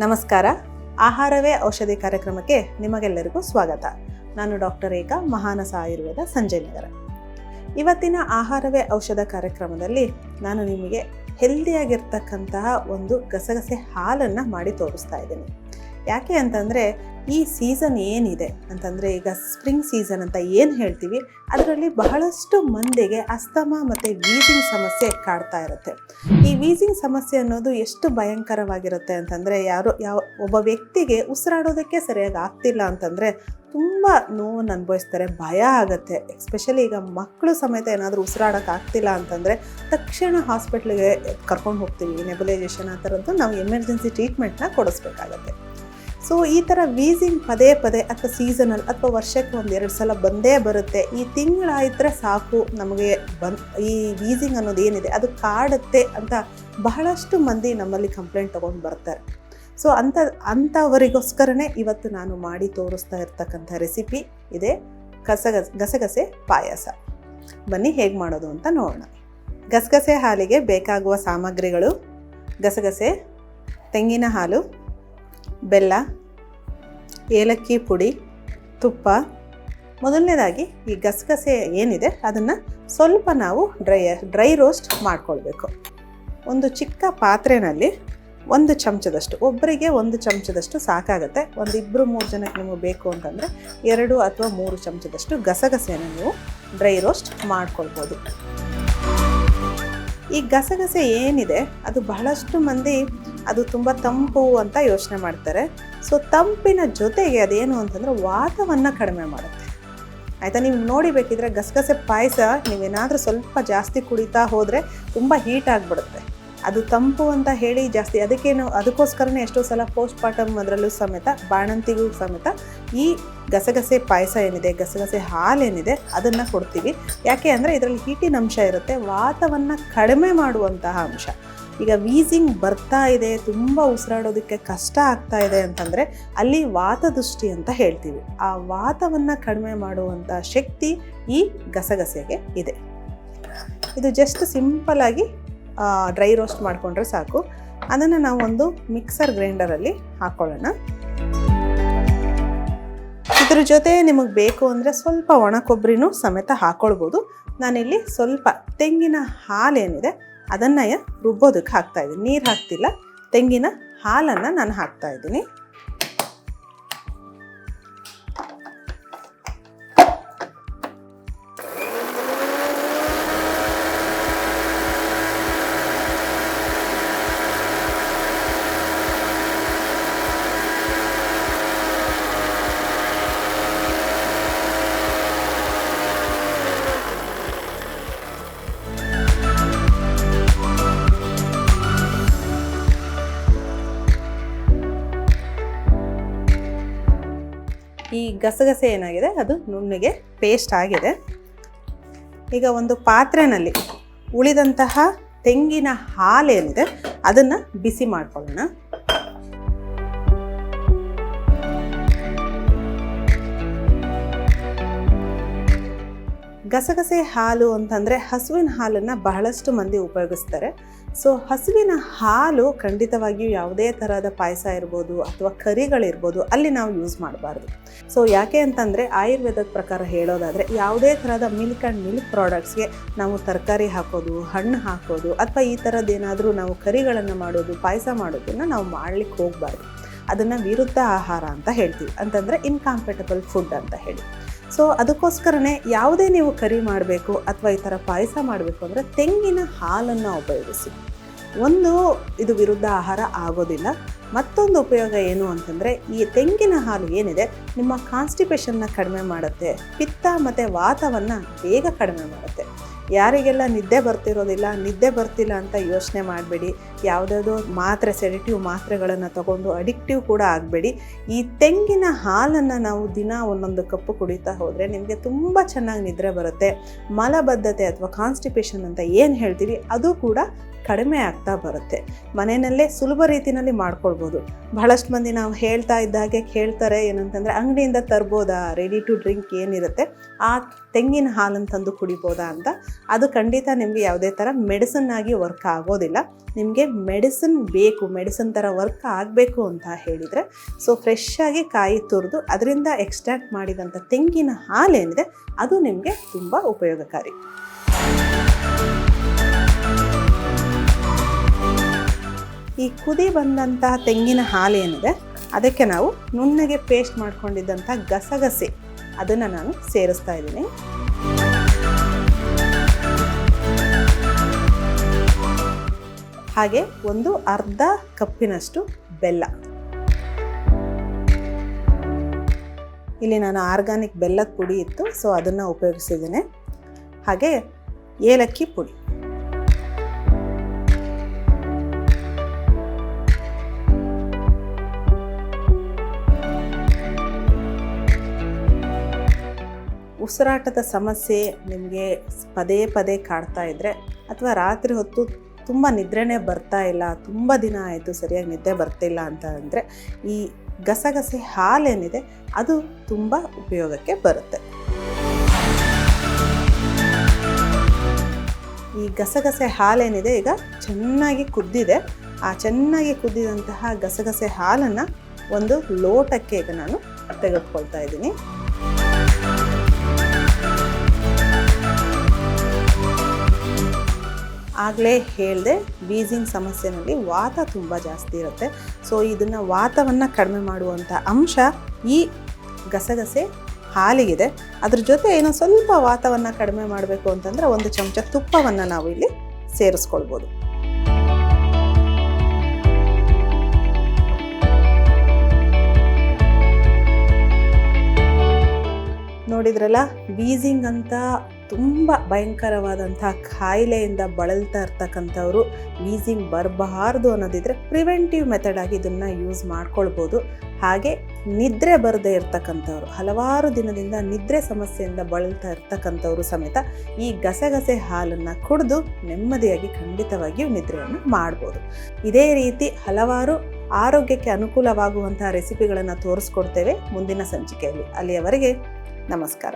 ನಮಸ್ಕಾರ. ಆಹಾರವೇ ಔಷಧಿ ಕಾರ್ಯಕ್ರಮಕ್ಕೆ ನಿಮಗೆಲ್ಲರಿಗೂ ಸ್ವಾಗತ. ನಾನು ಡಾಕ್ಟರ್ ಏಕಾ ಮಹಾನಸ ಆಯುರ್ವೇದ ಸಂಜಯ್ ನಗರ. ಇವತ್ತಿನ ಆಹಾರವೇ ಔಷಧ ಕಾರ್ಯಕ್ರಮದಲ್ಲಿ ನಾನು ನಿಮಗೆ ಹೆಲ್ದಿಯಾಗಿರ್ತಕ್ಕಂತಹ ಒಂದು ಗಸಗಸೆ ಹಾಲನ್ನು ಮಾಡಿ ತೋರಿಸ್ತಾ ಇದ್ದೀನಿ. ಯಾಕೆ ಅಂತಂದರೆ ಈ ಸೀಸನ್ ಏನಿದೆ ಅಂತಂದರೆ ಈಗ ಸ್ಪ್ರಿಂಗ್ ಸೀಸನ್ ಅಂತ ಏನು ಹೇಳ್ತೀವಿ, ಅದರಲ್ಲಿ ಬಹಳಷ್ಟು ಮಂದಿಗೆ ಅಸ್ತಮ ಮತ್ತು ವೀಸಿಂಗ್ ಸಮಸ್ಯೆ ಕಾಡ್ತಾ ಇರುತ್ತೆ. ಈ ವೀಸಿಂಗ್ ಸಮಸ್ಯೆ ಅನ್ನೋದು ಎಷ್ಟು ಭಯಂಕರವಾಗಿರುತ್ತೆ ಅಂತಂದರೆ ಯಾರು, ಯಾವ ಒಬ್ಬ ವ್ಯಕ್ತಿಗೆ ಉಸಿರಾಡೋದಕ್ಕೆ ಸರಿಯಾಗಿ ಆಗ್ತಿಲ್ಲ ಅಂತಂದರೆ ತುಂಬ ನೋವನ್ನು ಅನುಭವಿಸ್ತಾರೆ, ಭಯ ಆಗುತ್ತೆ. ಎಸ್ಪೆಷಲಿ ಈಗ ಮಕ್ಕಳು ಸಮೇತ ಏನಾದರೂ ಉಸಿರಾಡೋಕೆ ಆಗ್ತಿಲ್ಲ ಅಂತಂದರೆ ತಕ್ಷಣ ಹಾಸ್ಪಿಟ್ಲಿಗೆ ಕರ್ಕೊಂಡು ಹೋಗ್ತೀವಿ ನೆಬುಲೈಸೇಷನ್ ಆ ಥರದ್ದು ನಾವು ಎಮರ್ಜೆನ್ಸಿ ಟ್ರೀಟ್ಮೆಂಟ್ನ ಕೊಡಿಸ್ಬೇಕಾಗತ್ತೆ. ಸೊ ಈ ಥರ ವೀಸಿಂಗ್ ಪದೇ ಪದೇ ಅಥವಾ ಸೀಸನಲ್ ಅಥವಾ ವರ್ಷಕ್ಕೆ ಒಂದು ಎರಡು ಸಲ ಬಂದೇ ಬರುತ್ತೆ. ಈ ತಿಂಗಳಾಯ್ತರೆ ಸಾಕು ನಮಗೆ ಬನ್, ಈ ವೀಸಿಂಗ್ ಅನ್ನೋದು ಏನಿದೆ, ಅದು ಕಾಡುತ್ತೆ ಅಂತ ಬಹಳಷ್ಟು ಮಂದಿ ನಮ್ಮಲ್ಲಿ ಕಂಪ್ಲೇಂಟ್ ತೊಗೊಂಡು ಬರ್ತಾರೆ. ಸೊ ಅಂಥ ಅಂಥವರಿಗೋಸ್ಕರನೇ ಇವತ್ತು ನಾನು ಮಾಡಿ ತೋರಿಸ್ತಾ ಇರ್ತಕ್ಕಂಥ ರೆಸಿಪಿ ಇದೆ ಗಸಗಸೆ ಗಸಗಸೆ ಪಾಯಸ. ಬನ್ನಿ ಹೇಗೆ ಮಾಡೋದು ಅಂತ ನೋಡೋಣ. ಗಸಗಸೆ ಹಾಲಿಗೆ ಬೇಕಾಗುವ ಸಾಮಗ್ರಿಗಳು, ಗಸಗಸೆ, ತೆಂಗಿನ ಹಾಲು, ಬೆಲ್ಲ ಏಲಕ್ಕಿ ಪುಡಿ, ತುಪ್ಪ. ಮೊದಲನೇದಾಗಿ ಈ ಗಸಗಸೆ ಏನಿದೆ ಅದನ್ನು ಸ್ವಲ್ಪ ನಾವು ಡ್ರೈ ಡ್ರೈ ರೋಸ್ಟ್ ಮಾಡ್ಕೊಳ್ಬೇಕು. ಒಂದು ಚಿಕ್ಕ ಪಾತ್ರೆಯಲ್ಲಿ ಒಂದು ಚಮಚದಷ್ಟು, ಒಬ್ಬರಿಗೆ ಒಂದು ಚಮಚದಷ್ಟು ಸಾಕಾಗುತ್ತೆ. ಒಂದು ಇಬ್ಬರು ಮೂರು ಜನಕ್ಕೆ ನಿಮಗೆ ಬೇಕು ಅಂತಂದರೆ ಎರಡು ಅಥವಾ ಮೂರು ಚಮಚದಷ್ಟು ಗಸಗಸೆಯನ್ನು ನೀವು ಡ್ರೈ ರೋಸ್ಟ್ ಮಾಡ್ಕೊಳ್ಬೋದು. ಈ ಗಸಗಸೆ ಏನಿದೆ ಅದು ಬಹಳಷ್ಟು ಮಂದಿ ಅದು ತುಂಬ ತಂಪು ಅಂತ ಯೋಚನೆ ಮಾಡ್ತಾರೆ. ಸೊ ತಂಪಿನ ಜೊತೆಗೆ ಅದೇನು ಅಂತಂದರೆ ವಾತವನ್ನು ಕಡಿಮೆ ಮಾಡುತ್ತೆ. ಆಯಿತಾ? ನೀವು ನೋಡಿಬೇಕಿದ್ರೆ ಗಸಗಸೆ ಪಾಯಸ ನೀವೇನಾದರೂ ಸ್ವಲ್ಪ ಜಾಸ್ತಿ ಕುಡಿತಾ ಹೋದರೆ ತುಂಬ ಹೀಟ್ ಆಗಿಬಿಡುತ್ತೆ. ಅದು ತಂಪು ಅಂತ ಹೇಳಿ ಜಾಸ್ತಿ ಅದಕ್ಕೇನು ಅದಕ್ಕೋಸ್ಕರನೇ ಎಷ್ಟೋ ಸಲ ಪೋಸ್ಟ್ ಪಾರ್ಟಮ್ ಅದರಲ್ಲೂ ಸಮೇತ, ಬಾಣಂತಿಗೂ ಸಮೇತ ಈ ಗಸಗಸೆ ಪಾಯಸ ಏನಿದೆ, ಗಸಗಸೆ ಹಾಲೇನಿದೆ ಅದನ್ನು ಕೊಡ್ತೀವಿ. ಯಾಕೆ ಅಂದರೆ ಇದರಲ್ಲಿ ಹೀಟಿನ ಅಂಶ ಇರುತ್ತೆ, ವಾತವನ್ನು ಕಡಿಮೆ ಮಾಡುವಂತಹ ಅಂಶ. ಈಗ ವೀಸಿಂಗ್ ಬರ್ತಾ ಇದೆ, ತುಂಬ ಉಸಿರಾಡೋದಕ್ಕೆ ಕಷ್ಟ ಆಗ್ತಾ ಇದೆ ಅಂತಂದರೆ ಅಲ್ಲಿ ವಾತದೃಷ್ಟಿ ಅಂತ ಹೇಳ್ತೀವಿ. ಆ ವಾತವನ್ನು ಕಡಿಮೆ ಮಾಡುವಂಥ ಶಕ್ತಿ ಈ ಗಸಗಸೆಗೆ ಇದೆ. ಇದು ಜಸ್ಟ್ ಸಿಂಪಲಾಗಿ ಡ್ರೈ ರೋಸ್ಟ್ ಮಾಡಿಕೊಂಡ್ರೆ ಸಾಕು. ಅದನ್ನು ನಾವು ಒಂದು ಮಿಕ್ಸರ್ ಗ್ರೈಂಡರಲ್ಲಿ ಹಾಕ್ಕೊಳ್ಳೋಣ ಇದ್ರ ಜೊತೆ ನಿಮಗೆ ಬೇಕು ಅಂದರೆ ಸ್ವಲ್ಪ ಒಣ ಕೊಬ್ಬರಿನೂ ಸಮೇತ ಹಾಕ್ಕೊಳ್ಬೋದು ನಾನಿಲ್ಲಿ ಸ್ವಲ್ಪ ತೆಂಗಿನ ಹಾಲೇನಿದೆ ಅದನ್ನು ರುಬ್ಬೋದಕ್ಕೆ ಹಾಕ್ತಾಯಿದ್ದೀನಿ ನೀರು ಹಾಕ್ತಿಲ್ಲ. ತೆಂಗಿನ ಹಾಲನ್ನು ನಾನು ಹಾಕ್ತಾ ಈ ಗಸಗಸೆ ಏನಾಗಿದೆ? ಅದು ನುಣ್ಣಗೆ ಪೇಸ್ಟ್ ಆಗಿದೆ. ಈಗ ಒಂದು ಪಾತ್ರೆನಲ್ಲಿ ಉಳಿದಂತಹ ತೆಂಗಿನ ಹಾಲೇನಿದೆ ಅದನ್ನು ಬಿಸಿ ಮಾಡ್ಕೊಳ್ಳೋಣ. ಗಸಗಸೆ ಹಾಲು ಅಂತಂದರೆ ಹಸುವಿನ ಹಾಲನ್ನು ಬಹಳಷ್ಟು ಮಂದಿ ಉಪಯೋಗಿಸ್ತಾರೆ. ಸೊ ಹಸುವಿನ ಹಾಲು ಖಂಡಿತವಾಗಿಯೂ ಯಾವುದೇ ಥರದ ಪಾಯಸ ಇರ್ಬೋದು ಅಥವಾ ಕರಿಗಳಿರ್ಬೋದು ಅಲ್ಲಿ ನಾವು ಯೂಸ್ ಮಾಡಬಾರ್ದು. ಸೊ ಯಾಕೆ ಅಂತಂದರೆ ಆಯುರ್ವೇದದ ಪ್ರಕಾರ ಹೇಳೋದಾದರೆ ಯಾವುದೇ ಥರದ ಮಿಲ್ಕ್ ಆ್ಯಂಡ್ ಮಿಲ್ಕ್ ಪ್ರಾಡಕ್ಟ್ಸ್ಗೆ ನಾವು ತರಕಾರಿ ಹಾಕೋದು, ಹಣ್ಣು ಹಾಕೋದು ಅಥವಾ ಈ ಥರದ್ದೇನಾದರೂ ನಾವು ಕರಿಗಳನ್ನು ಮಾಡೋದು, ಪಾಯಸ ಮಾಡೋದನ್ನು ನಾವು ಮಾಡಲಿಕ್ಕೆ ಹೋಗಬಾರ್ದು. ಅದನ್ನು ವಿರುದ್ಧ ಆಹಾರ ಅಂತ ಹೇಳ್ತೀವಿ. ಅಂತಂದರೆ ಇನ್ಕಾಂಪೆಟಬಲ್ ಫುಡ್ ಅಂತ ಹೇಳಿ. ಸೊ ಅದಕ್ಕೋಸ್ಕರನೇ ಯಾವುದೇ ನೀವು ಕರಿ ಮಾಡಬೇಕು ಅಥವಾ ಈ ಥರ ಪಾಯಸ ಮಾಡಬೇಕು ಅಂದರೆ ತೆಂಗಿನ ಹಾಲನ್ನು ಉಪಯೋಗಿಸಿ. ಒಂದು, ಇದು ವಿರುದ್ಧ ಆಹಾರ ಆಗೋದಿಲ್ಲ. ಮತ್ತೊಂದು ಉಪಯೋಗ ಏನು ಅಂತಂದರೆ, ಈ ತೆಂಗಿನ ಹಾಲು ಏನಿದೆ, ನಿಮ್ಮ ಕಾನ್ಸ್ಟಿಪೇಷನ್ನ ಕಡಿಮೆ ಮಾಡುತ್ತೆ, ಪಿತ್ತ ಮತ್ತು ವಾತವನ್ನು ಬೇಗ ಕಡಿಮೆ ಮಾಡುತ್ತೆ. ಯಾರಿಗೆಲ್ಲ ನಿದ್ದೆ ಬರ್ತಿರೋದಿಲ್ಲ, ನಿದ್ದೆ ಬರ್ತಿಲ್ಲ ಅಂತ ಯೋಚನೆ ಮಾಡಬೇಡಿ. ಯಾವುದಾದ್ರು ಮಾತ್ರೆ ಸೆಡಿಟಿವ್ ಮಾತ್ರೆಗಳನ್ನು ತಗೊಂಡು ಅಡಿಕ್ಟಿವ್ ಕೂಡ ಆಗಬೇಡಿ. ಈ ತೆಂಗಿನ ಹಾಲನ್ನು ನಾವು ದಿನ ಒಂದೊಂದು ಕಪ್ಪು ಕುಡಿತಾ ಹೋದರೆ ನಿಮಗೆ ತುಂಬ ಚೆನ್ನಾಗಿ ನಿದ್ರೆ ಬರುತ್ತೆ. ಮಲಬದ್ಧತೆ ಅಥವಾ ಕಾನ್ಸ್ಟಿಪೇಷನ್ ಅಂತ ಏನು ಹೇಳ್ತೀವಿ ಅದು ಕೂಡ ಕಡಿಮೆ ಆಗ್ತಾ ಬರುತ್ತೆ. ಮನೆಯಲ್ಲೇ ಸುಲಭ ರೀತಿಯಲ್ಲಿ ಮಾಡ್ಕೊಳ್ಬೋದು. ಬಹಳಷ್ಟು ಮಂದಿ ನಾವು ಹೇಳ್ತಾ ಇದ್ದಾಗೆ ಕೇಳ್ತಾರೆ, ಏನಂತಂದರೆ ಅಂಗಡಿಯಿಂದ ತರ್ಬೋದಾ? ರೆಡಿ ಟು ಡ್ರಿಂಕ್ ಏನಿರುತ್ತೆ? ಆ ತೆಂಗಿನ ಹಾಲನ್ನು ತಂದು ಕುಡಿಬೋದಾ ಅಂತ. ಅದು ಖಂಡಿತ ನಿಮಗೆ ಯಾವುದೇ ಥರ ಮೆಡಿಸನ್ ಆಗಿ ವರ್ಕ್ ಆಗೋದಿಲ್ಲ. ನಿಮಗೆ ಮೆಡಿಸಿನ್ ಬೇಕು ಮೆಡಿಸಿನ್ ಥರ ವರ್ಕ್ ಆಗಬೇಕು ಅಂತ ಹೇಳಿದರೆ ಸೊ ಫ್ರೆಶ್ ಆಗಿ ಕಾಯಿ ತುರಿದು ಅದರಿಂದ ಎಕ್ಸ್ಟ್ರಾಕ್ಟ್ ಮಾಡಿದಂಥ ತೆಂಗಿನ ಹಾಲೇನಿದೆ, ಅದು ನಿಮಗೆ ತುಂಬ ಉಪಯೋಗಕಾರಿ. ಈ ಕುದಿ ಬಂದಂತಹ ತೆಂಗಿನ ಹಾಲು ಏನಿದೆ, ಅದಕ್ಕೆ ನಾವು ನುಣ್ಣಗೆ ಪೇಸ್ಟ್ ಮಾಡ್ಕೊಂಡಿದ್ದಂಥ ಗಸಗಸೆ ಅದನ್ನು ನಾನು ಸೇರಿಸ್ತಾ ಇದ್ದೀನಿ. ಹಾಗೆ ಒಂದು ಅರ್ಧ ಕಪ್ಪಿನಷ್ಟು ಬೆಲ್ಲ. ಇಲ್ಲಿ ನಾನು ಆರ್ಗಾನಿಕ್ ಬೆಲ್ಲದ ಪುಡಿ ಇತ್ತು, ಸೊ ಅದನ್ನು ಉಪಯೋಗಿಸಿದ್ದೀನಿ. ಹಾಗೆ ಏಲಕ್ಕಿ ಪುಡಿ. ಉಸಿರಾಟದ ಸಮಸ್ಯೆ ನಿಮಗೆ ಪದೇ ಪದೇ ಕಾಡ್ತಾ ಇದ್ದರೆ ಅಥವಾ ರಾತ್ರಿ ಹೊತ್ತು ತುಂಬ ನಿದ್ರೆನೇ ಬರ್ತಾ ಇಲ್ಲ, ತುಂಬ ದಿನ ಆಯಿತು ಸರಿಯಾಗಿ ನಿದ್ದೆ ಬರ್ತಿಲ್ಲ ಅಂತ ಅಂದರೆ ಈ ಗಸಗಸೆ ಹಾಲೇನಿದೆ ಅದು ತುಂಬ ಉಪಯೋಗಕ್ಕೆ ಬರುತ್ತೆ. ಈ ಗಸಗಸೆ ಹಾಲೇನಿದೆ ಈಗ ಚೆನ್ನಾಗಿ ಕುದ್ದಿದೆ. ಆ ಚೆನ್ನಾಗಿ ಕುದ್ದಿದಂತಹ ಗಸಗಸೆ ಹಾಲನ್ನು ಒಂದು ಲೋಟಕ್ಕೆ ಈಗ ನಾನು ತೆಗೆದುಕೊಳ್ತಾ ಇದ್ದೀನಿ. ಆಗಲೇ ಹೇಳಿದೆ ಬೀಜಿಂಗ್ ಸಮಸ್ಯೆನಲ್ಲಿ ವಾತ ತುಂಬ ಜಾಸ್ತಿ ಇರುತ್ತೆ. ಸೊ ಇದನ್ನು ವಾತವನ್ನು ಕಡಿಮೆ ಮಾಡುವಂಥ ಅಂಶ ಈ ಗಸಗಸೆ ಹಾಲಿಗಿದೆ. ಅದ್ರ ಜೊತೆ ಏನೋ ಸ್ವಲ್ಪ ವಾತವನ್ನು ಕಡಿಮೆ ಮಾಡಬೇಕು ಅಂತಂದರೆ ಒಂದು ಚಮಚ ತುಪ್ಪವನ್ನು ನಾವು ಇಲ್ಲಿ ಸೇರಿಸ್ಕೊಳ್ಬೋದು. ನೋಡಿದ್ರಲ್ಲ ಬೀಜಿಂಗ್ ಅಂತ ತುಂಬ ಭಯಂಕರವಾದಂತಹ ಕಾಯಿಲೆಯಿಂದ ಬಳಲ್ತಾ ಇರ್ತಕ್ಕಂಥವ್ರು ವೀಸಿಂಗ್ ಬರಬಾರ್ದು ಅನ್ನೋದಿದ್ರೆ ಪ್ರಿವೆಂಟಿವ್ ಮೆಥಡ್ ಆಗಿ ಇದನ್ನು ಯೂಸ್ ಮಾಡ್ಕೊಳ್ಬೋದು. ಹಾಗೆ ನಿದ್ರೆ ಬರದೇ ಇರ್ತಕ್ಕಂಥವ್ರು, ಹಲವಾರು ದಿನದಿಂದ ನಿದ್ರೆ ಸಮಸ್ಯೆಯಿಂದ ಬಳಲ್ತಾ ಇರ್ತಕ್ಕಂಥವ್ರು ಸಮೇತ ಈ ಗಸಗಸೆ ಹಾಲನ್ನು ಕುಡಿದು ನೆಮ್ಮದಿಯಾಗಿ ಖಂಡಿತವಾಗಿಯೂ ನಿದ್ರೆಯನ್ನು ಮಾಡ್ಬೋದು. ಇದೇ ರೀತಿ ಹಲವಾರು ಆರೋಗ್ಯಕ್ಕೆ ಅನುಕೂಲವಾಗುವಂತಹ ರೆಸಿಪಿಗಳನ್ನು ತೋರಿಸ್ಕೊಡ್ತೇವೆ ಮುಂದಿನ ಸಂಚಿಕೆಯಲ್ಲಿ. ಅಲ್ಲಿಯವರೆಗೆ ನಮಸ್ಕಾರ.